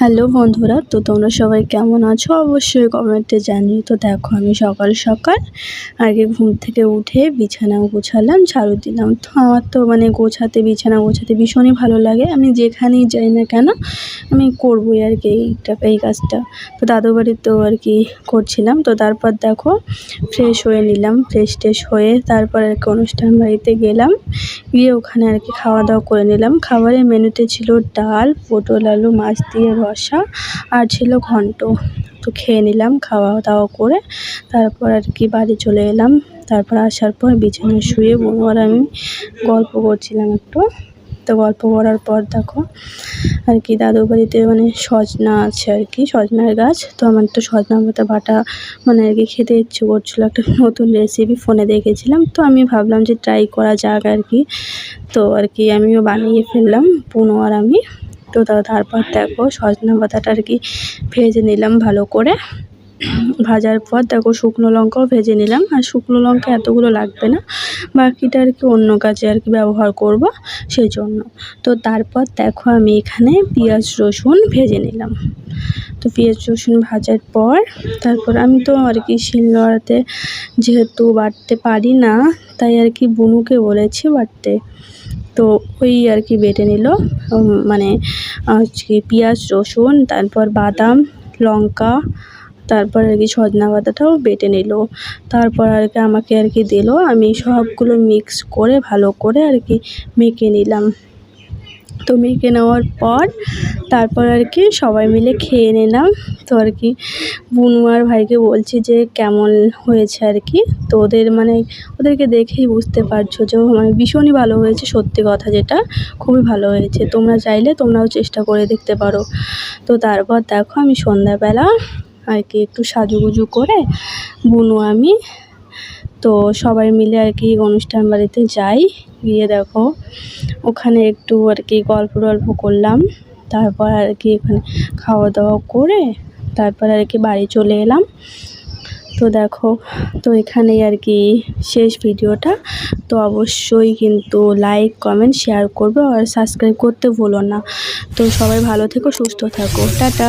Hello বন্ধুরা, তো তোমরা সবাই কেমন আছো? অবশ্যই কমেন্টে জানিও। তো দেখো, আমি সকাল সকাল আগে ঘুম থেকে উঠে বিছানা গোছালাম, ঝাড়ু দিলাম। তো আমার তো মানে গোছাতে, বিছানা গোছাতে ভীষণই ভালো লাগে। আমি যেখানেই যাই না কেন, আমি করবোই আর কি এইটা, এই কাজটা। তো দাদু বাড়ির তো আর কি করছিলাম। তো তারপর দেখো ফ্রেশ হয়ে নিলাম ফ্রেশ ট্রেশ হয়ে তারপর আর কি অনুষ্ঠান বাড়িতে গেলাম। গিয়ে ওখানে আর কি খাওয়া দাওয়া করে নিলাম। খাবারের মেনুতে ছিল ডাল, পটল, আলু, মাছ দিয়ে রসা আর ছিল ঘন্ট। তো খেয়ে নিলাম, খাওয়া দাওয়া করে তারপর আর কি বাড়ি চলে এলাম। তারপর আসার পর বিছানায় শুয়ে বনু আর আমি গল্প করছিলাম একটু। তো গল্প করার পর দেখো আর কি দাদু বাড়িতে মানে সজনা আছে আর কি, সজনার গাছ। তো আমার তো সজনা পাতা বাটা মানে আর কি খেতে ইচ্ছে করছিল। একটা নতুন রেসিপি ফোনে দেখেছিলাম। তো আমি ভাবলাম যে ট্রাই করা যাক আর কি। তো আর কি আমিও বানিয়ে ফেললাম পুনো আর আমি। তো তারপর দেখো সজনা পাতাটা আর কি ভেজে নিলাম ভালো করে। ভাজার পর দেখো শুকনো লঙ্কাও ভেজে নিলাম। আর শুকনো লঙ্কা এতগুলো লাগবে না, বাকিটা আর কি অন্য কাজে আর কি ব্যবহার করব সেই জন্য তো তারপর দেখো আমি এখানে পেঁয়াজ রসুন ভেজে নিলাম। তো পেঁয়াজ, রসুন ভাজার পর তারপর আমি তো আর কি শিলনোড়াতে যেহেতু বাটতে পারি না, তাই আর কি বুনুকে বলেছি বাটতে। তো ওই আর কি বেটে নিল মানে হচ্ছে পেঁয়াজ, রসুন, তারপর বাদাম, লঙ্কা, তারপর আর কি সজনা পাতাটাও বেটে নিল। তারপর আর কি আমাকে আর কি দিল, আমি সবগুলো মিক্স করে ভালো করে আর কি মেখে নিলাম। তো মেখে নেওয়ার পর তারপর আর কি সবাই মিলে খেয়ে নিলাম। তো আর কি বুনু আর ভাইকে বলছি যে কেমন হয়েছে আর কি। তো ওদের মানে ওদেরকে দেখেই বুঝতে পারছ যে মানে ভীষণই ভালো হয়েছে, সত্যি কথা যেটা। খুবই ভালো হয়েছে। তোমরা চাইলে তোমরাও চেষ্টা করে দেখতে পারো। তো তারপর দেখো আমি সন্ধ্যাবেলা আর কি একটু সাজুগুজু করে বুনু, আমি তো সবাই মিলে আর কি অনুষ্ঠান বাড়িতে যাই। গিয়ে দেখো, ওখানে একটু আর কি গল্প টল্প করলাম। তারপর আর কি এখানে খাওয়া দাওয়া করে তারপর আর কি বাড়ি চলে এলাম। তো দেখো, তো এখানেই আর কি শেষ ভিডিওটা। তো অবশ্যই কিন্তু লাইক কমেন্ট শেয়ার করবে আর সাবস্ক্রাইব করতে ভুলো না। তো সবাই ভালো থেকো, সুস্থ থাকো। টাটা।